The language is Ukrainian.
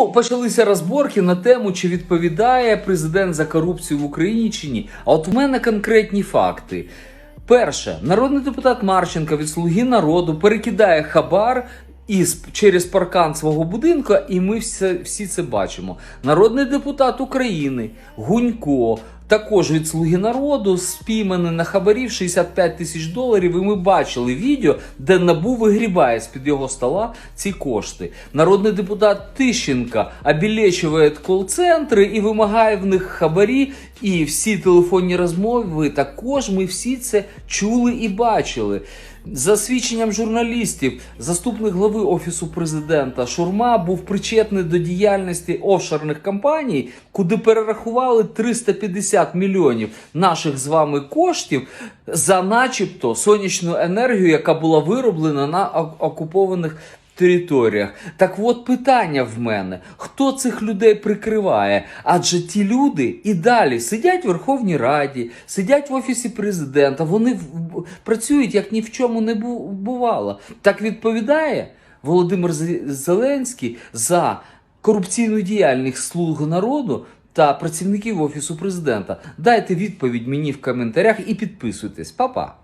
Ну, Почалися розборки на тему, чи відповідає президент за корупцію в Україні чи ні. А от в мене конкретні факти. Перше, народний депутат Марченко від Слуги народу перекидає хабар із через паркан свого будинку, і ми всі, всі це бачимо. Народний депутат України Гунько. Також від слуги народу спійманий на хабарів 65 тисяч доларів. І ми бачили відео, де набу вигрібає з під його стола ці кошти. Народний депутат Тищенка обілечує кол-центри і вимагає в них хабарі. І всі телефонні розмови також ми всі це чули і бачили. За свідченням журналістів, заступник глави офісу президента Шурма був причетний до діяльності офшорних компаній, куди перерахували 350 мільйонів наших з вами коштів за, начебто, сонячну енергію, яка була вироблена на окупованих територіях. Так от питання в мене: хто цих людей прикриває? Адже ті люди і далі сидять в Верховній Раді, сидять в офісі президента, вони працюють як ні в чому не бувало. Так відповідає Володимир Зеленський за корупційну діяльність слуг народу. Та працівників офісу президента. Дайте відповідь мені в коментарях і підписуйтесь. Па-па!